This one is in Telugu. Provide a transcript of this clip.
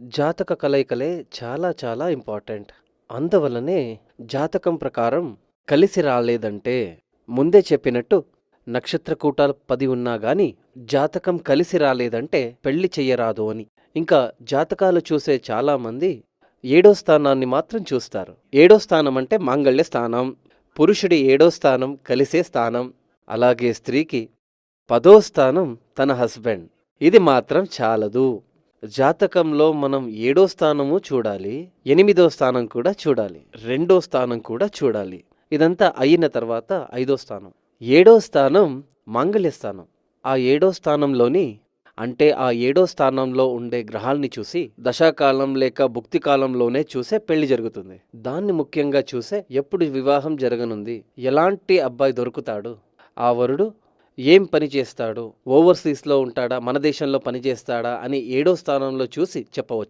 జాతక కలయికలే చాలా చాలా ఇంపార్టెంట్. అందువలనే జాతకం ప్రకారం కలిసి రాలేదంటే ముందే చెప్పినట్టు నక్షత్రకూటాలు పది ఉన్నా గాని జాతకం కలిసి రాలేదంటే పెళ్ళి చెయ్యరాదు అని. ఇంకా జాతకాలు చూసే చాలామంది ఏడో స్థానాన్ని మాత్రం చూస్తారు. ఏడో స్థానం అంటే మాంగళ్య స్థానం. పురుషుడి ఏడో స్థానం కలిసే స్థానం. అలాగే స్త్రీకి పదో స్థానం తన హస్బెండ్. ఇది మాత్రం చాలదు. జాతకంలో మనం ఏడో స్థానము చూడాలి. ఎనిమిదో స్థానం కూడా చూడాలి. రెండో స్థానం కూడా చూడాలి. ఇదంతా అయిన తర్వాత ఐదో స్థానం. ఏడో స్థానం మాంగళ్య స్థానం. ఆ ఏడో స్థానంలోని అంటే ఆ ఏడో స్థానంలో ఉండే గ్రహాల్ని చూసి దశాకాలం లేక భుక్తి కాలంలోనే చూసే పెళ్ళి జరుగుతుంది. దాన్ని ముఖ్యంగా చూసే ఎప్పుడు వివాహం జరగనుంది, ఎలాంటి అబ్బాయి దొరుకుతాడు, ఆ వరుడు ఏం పని చేస్తాడు, ఓవర్సీస్‌లో ఉంటాడా, మన దేశంలో పని చేస్తాడా? అని ఏడో స్థానంలో చూసి చెప్పవచ్చు.